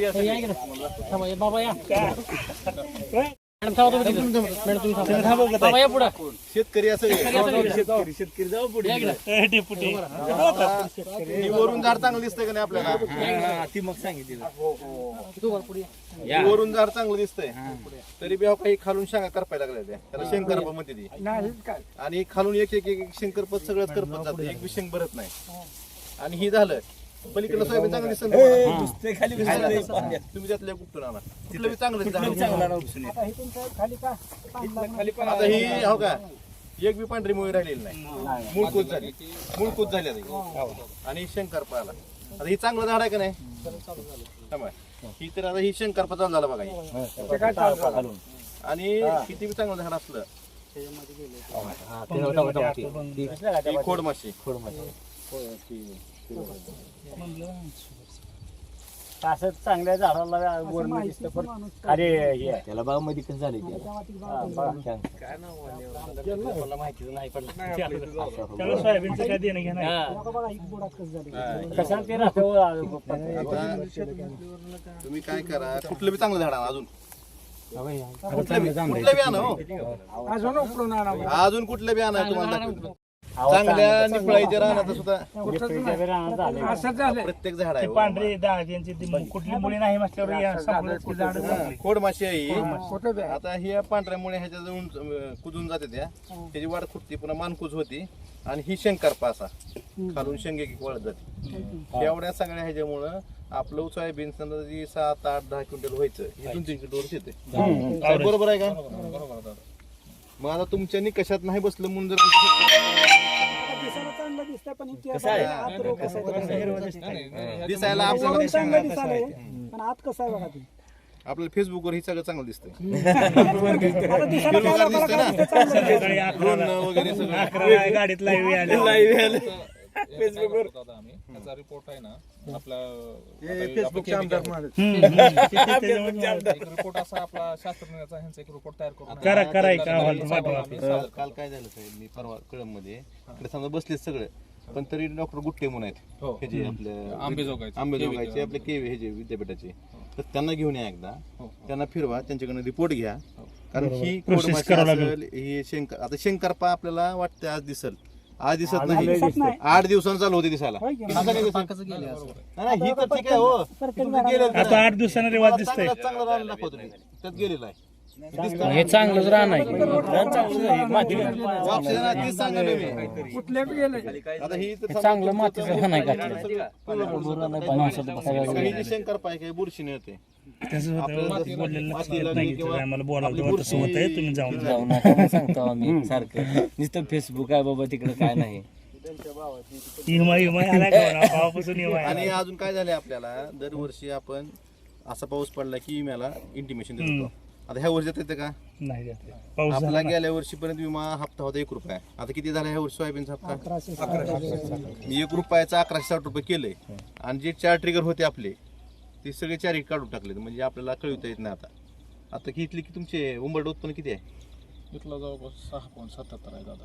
शेतकरी असं या इकडे. थांबा, या बाबा या. मॅडम थांबा तुम्ही तिकडे. मॅडम तुम्ही थांबा. बाबा या पुढं. शेतकरी असं शेतकरी शेतकरी जाऊ पुढे. या इकडे. ही वरून झाड चांगलं दिसतंय का नाही आपल्याला? ती मग सांगितलं. तू वर पुढे या. ही वरून झाड चांगलं दिसतंय. तरी बी अहो काही खालून शांगा करपायला लागल्या त्या. त्याला शेंगकरप म्हणते ती. आणि खालून एक एक एक शेंगकरपत सगळंच करपत जातं एक बी शेंग भरत नाही. आणि ही झालं. पलीकडलं सोयाबीन चांगलं नुसते खाली पाण्यात. तुम्ही त्यातल्या कुठून आणा? तिथलं बी चांगलं दिसतं. चांगला राहून आता ही हो का? एक बी पांढरी मुळी राहिलेली नाही. मूळकूत झाली. मूळकूत झाली आता ही. आणि शंकरपा आला आता ही चांगलं झाड आहे का नाही. ही तर आता ही शंकरपा चालू झाला बघा ही. आणि किती बी चांगलं झाड असलं. ही खोड माशी असं चांगल्या झाडाला वरण दिसतं पण अरे हे त्याला बघा मध्ये कसं झाले मला माहितीच नाही पडलं. त्याला सोयाबीनचं काय देणं घेणं आहे? कसं ते राहतं आता तुम्ही काय करा कुठलं बी चांगलं झाड आणा अजून. कुठलं बी कुठलं बी आणा हो. अजून कुठलं बी आणा तुम्हाला दाखवतो. चांगल्या निफळाईच्या रानाचं सुद्धा प्रत्येक झाड आहे हो. पांढरे डाग यांची ती मग कुठली मुली नाही म्हटल्यावर या झाडं आहे ही. आता ही पांढऱ्यामुळे ह्याच्या जाऊन अं, कुजून जाते त्या. त्याची वाढ खुटती पुन्हा मानकुज होती. आणि ही शंकर असा खालून शेंगे की वळत जाते. एवढ्या सगळ्या ह्याच्यामुळं आपलं सोयाबीन समजा जी सात आठ दहा क्विंटल व्हायचं हे दोन तीन क्विंटल येते काय बरोबर आहे का? मग आता तुमच्या निकषात नाही बसलं म्हणून जर आमचं दिसायला आपल्याला पण आत कसं आहे बघा ते आपल्याला फेसबुकवर हे सगळं चांगलं दिसतंय. आता दिसायला काय लोकांना काय दिसतं चांगलं. सकाळी अकरा ड्रोन वगैरे सगळं. गाडीत लाईव्ह आले. फेसबुकवर. आम्ही? त्याचा रिपोर्ट आहे ना आपला एक रिपोर्ट असा आपला शास्त्रज्ञाचा ह्यांचा एक रिपोर्ट तयार करून करा करा एक अहवाल पाठवा आपल्याला. काल काल काय झालं साहेब मी परवा कळममध्ये इकडे समजा बसले सगळे पण तरी डॉक्टर गुट्टे म्हणून आहेत. हे. जे आपले आंबेजोगाईचे. आंबेजोगाईचे आपले केवे हे जे विद्यापीठाचे. तर त्यांना घेऊन या एकदा. त्यांना फिरवा त्यांच्याकडनं रिपोर्ट घ्या. कारण ही कोडमाशी असेल ही शंकर आता शंकरपा आपल्याला वाटतं आज दिसल. आज दिसत नाही. आठ दिवसांनी चालू होते दिसायला ही तर ठीक आहे हो. प्रत्येक तुमचं गेलं आता आठ दिवसानं रिवाज दिसतंय. चांगलं रान दाखवतो. त्यात गेलेलं आहे. हे चांगलंच ही समजा चांगलं मातीचं जे शंकर पाय काही बुरशी नव्हते तसं होतं बोललेलं लक्षात येत तुम्ही जाऊन सांगतो आम्ही सारखं नुसतं फेसबुक आहे बाबा तिकडे काय नाही आणि अजून काय झालंय आपल्याला? दरवर्षी आपण असा पाऊस पडला की विम्याला इंटिमेशन देतो. आता ह्या वर्षी येते का? नाही जात. पाऊस झाला आपला ना. गेल्या वर्षीपर्यंत विमा हप्ता होता एक रुपया. आता किती झाला ह्या वर्षी सोयाबीनचा हप्ता? मी एक रुपयाचा अकराशे साठ रुपये केलंय. आणि जे चार ट्रिगर होते आपले ते सगळे चार काढून टाकले म्हणजे आपल्याला कळवता येत नाही आता. आता किती की तुमचे उंबरड उत्पन्न किती आहे? इथला जवळपास सहा पॉईंट सत्याहत्तर आहे दादा.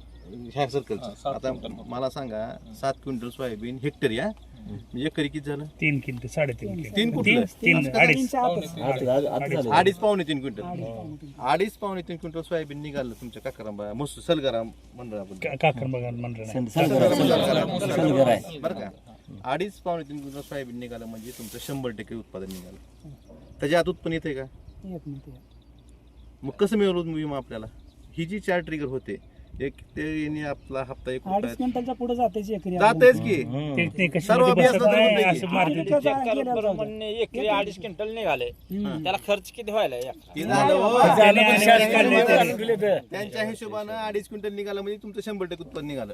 ह्या हा, सर्कलचं सात आता क्विंटल. मला सांगा सात क्विंटल सोयाबीन हेक्टर या? म्हणजे एकरी किती झालं? तीन किंट साडेतीन तीन कुठलं? तीन अडीच. पावणे तीन. क्विंटल. अडीच पावणे तीन. क्विंटल सोयाबीन निघालं तुमच्या काकारांबा मस्त सलगारा मंडळ आपण. का- काकर बघा नाही. बरं का? अडीच पावणे तीन क्विंटल सोयाबीन निघालं म्हणजे तुमचं शंभर टक्के उत्पादन निघालं. त्याच्या आत उत्पन्न येते का? येत नाही ते. मग कसं मिळवलं विमा आपल्याला? ही जी चार ट्रिगर होते एक ते यांनी आपला हप्ता एक अडीच रुपयात क्विंटलच्या पुढे जाते एकरी जातेच की. ते- ते कशी सर्व अभ्यास. एकरी अडीच क्विंटल निघाले. त्याला खर्च किती व्हायला? झालं हो. त्यांच्या हिशोबानं अडीच क्विंटल निघालं म्हणजे तुमचं शंभर टक्के उत्पन्न निघालं.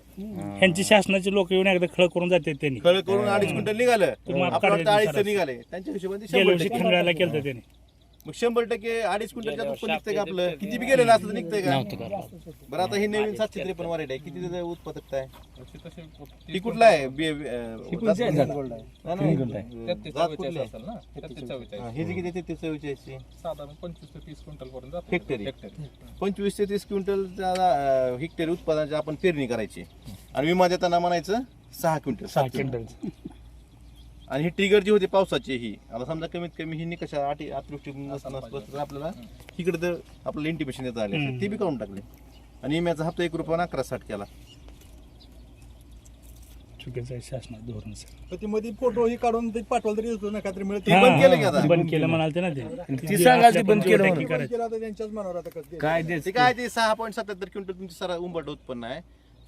ह्यांची शासनाचे लोक येऊन एकदा खळ करून जाते त्यांनी. खळ करून अडीच क्विंटल निघालं. तुम्ही माफ आपलं करा वाटतं अडीच. निघाले त्यांच्या हिशोबाने ते गेल्या शंभर वर्षी टक्के. खंडाळाला केलं त्यांनी. मग शंभर टक्के अडीच क्विंटलच्या निघतंय का आपलं? किती बी गेलेलं असतं तर निघतंय का? बरं आता हे नवीन सातशे त्रेपन्न वरायटी आहे किती त्याचं उत्पादकता आहे ही कुठला आहे? बी- अं, जात- नाही, नाही. तेहतीस जात चव्वेचाळीस कुठली आहे? असेल ना? तेहतीस चव्वेचाळीस. हा, हे जे किती तेहतीस चव्वेचाळीसची साधारण पंचवीस ते तीस क्विंटल पर्यंत जाते. हेक्टरी. पंचवीस ते तीस क्विंटल हेक्टरी उत्पादनाची आपण पेरणी करायची. आणि विमा देताना म्हणायचं सहा क्विंटल. सहा क्विंटल आणि ही ट्रिगर जी होती पावसाची ही आता समजा कमीत कमी ही निकषा अटी अतिवृष्टी आपल्याला इकडे तर आपल्याला इंटिमेशन देता आले. ते बी काढून टाकले. आणि विम्याचा हप्ता एक रुपया अकरा साठ केला. चुकीचं आहे शासनात धोरण सर. ती मध्ये फोटो ही काढून ते पाठवलं तरी येतो ना काहीतरी मिळत ते बंद केलं की आता? बंद केलं म्हणाल ते. ना ते ती सांगाल ती बंद केलं. केलं आता त्यांच्याच मनावर आता ते काय ते सहा पॉईंट सत्याहत्तर क्विंटल तुमची सरा उंबट उत्पन्न आहे.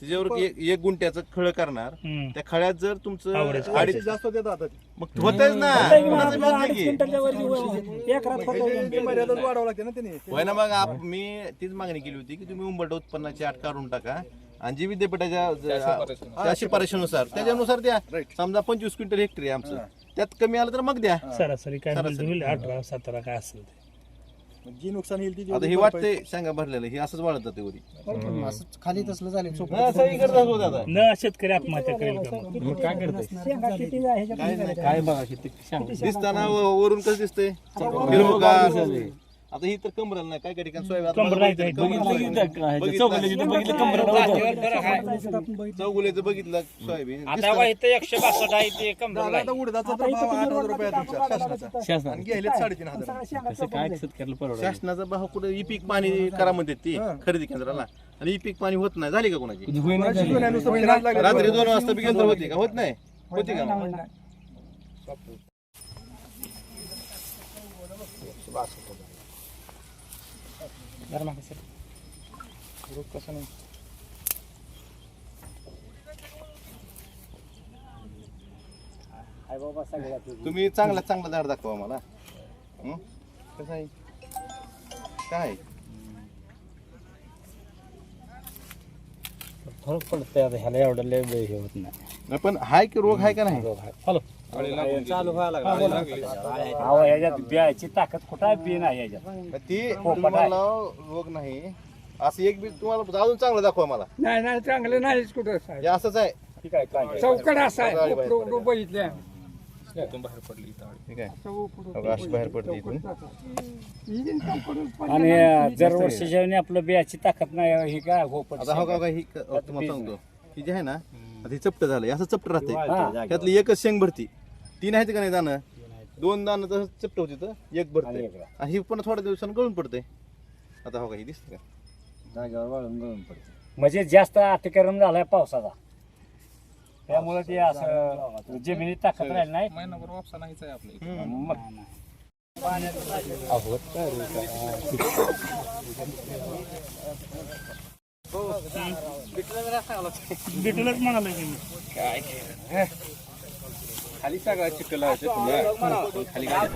त्याच्यावर एक एक गुंट्याचं खळ करणार. हम्म. त्या खळ्यात जर तुमचं अडीच जास्त देतात आता मग होतच ना. कोणाचं बी होतंय की. ते मर्यादाच वाढावं लागते ना त्यांनी. होय ना मग आप- मी तीच मागणी केली होती की तुम्ही उंबट उत्पन्नाची अट काढून टाका. आणि जी विद्यापीठाच्या ज- त्या शिफारशीनुसार. त्याच्यानुसार द्या. समजा पंचवीस क्विंटल हेक्टरी आहे आमचं. त्यात कमी आलं तर मग द्या. सरासरी काय होईल? अठरा सतरा काय असेल ते. जी नुकसान येईल ती आता ही वाटते सांगा भरलेलं ही असंच वाढत जाते वरी. खाली तसलं झालं हा. न शेतकरी आत्महत्या करेल का मग? मग काय करताय? काय बघा किती सांग दिसताना व- वरून कसं दिसतंय? हिरवंगार. आता ही तर कमरल नाही. काय काय ठिकाणी सोयाबीन चौगुल्याचं बघितलं सोयाबीन एकशे बासष्ट आहे ते कमरेला. आता उडदाचा तर भाव आठ हजार रुपये आहे शासनाचा. शासन आणि गेले साडेतीन हजार. कसं काय शेतकऱ्याला परवडत शासनाचा भाव कुठे? ई पीक पाणी करा म्हणते ती खरेदी केंद्राला आणि ई पीक पाणी होत नाही. झाली का कोणाची. रात्री दोन वाजता बी केंद्र होती का? होत नाही? होती का? जरा मागे सर. आहे बाबा सगळ्यात तुम्ही चांगला चांगला झाड दाखवा मला. हं? कसं आहे? काय? फरक पडतंय आता ह्याला एवढं लय हे होत नाही. नाही, पण हाय की रोग हाय का नाही? अहो ह्याच्यात बियाची ताकद कुठं आहे बी नाही ह्याच्यात ती तुम्हाला रोग नाही. असं एक बी तुम्हाला अजून चांगलं दाखवा मला. नाही नाही चांगलं नाहीच कुठं हे असंच आहे. ठीक आहे काय चौकड असा आहे. इथून बाहेर पडली. ठीक आहे. बघा, अशी बाहेर पडते इथून. आणि जर वर्षाच्या वेळी आपलं बियाची ताकद नाही ही काय हो आता हो का हो, ही क- तुम्हाला सांगतो. ही जी आहे ना आता ही चपट झालंय असं चपट राहते. त्यातली एकच शेंग भरती. तीन आहेत का नाही दाणं? दोन दाणं तसं चपट होती तर एक भरते आणि ही पण थोड्या दिवसानं गळून पडते आता हो का ही दिसते का? जागेवर वाळून गळून पडते म्हणजे जास्त अतिक्रम झालाय पावसाचा. त्यामुळे ते असं जमिनीत ताकद राहिली नाही. महिनाभर वापसा नाहीच आहे आपल्या इथं. मग भेटलंच म्हणाला की मी खाली सगळा चिखल आहे. खाली काय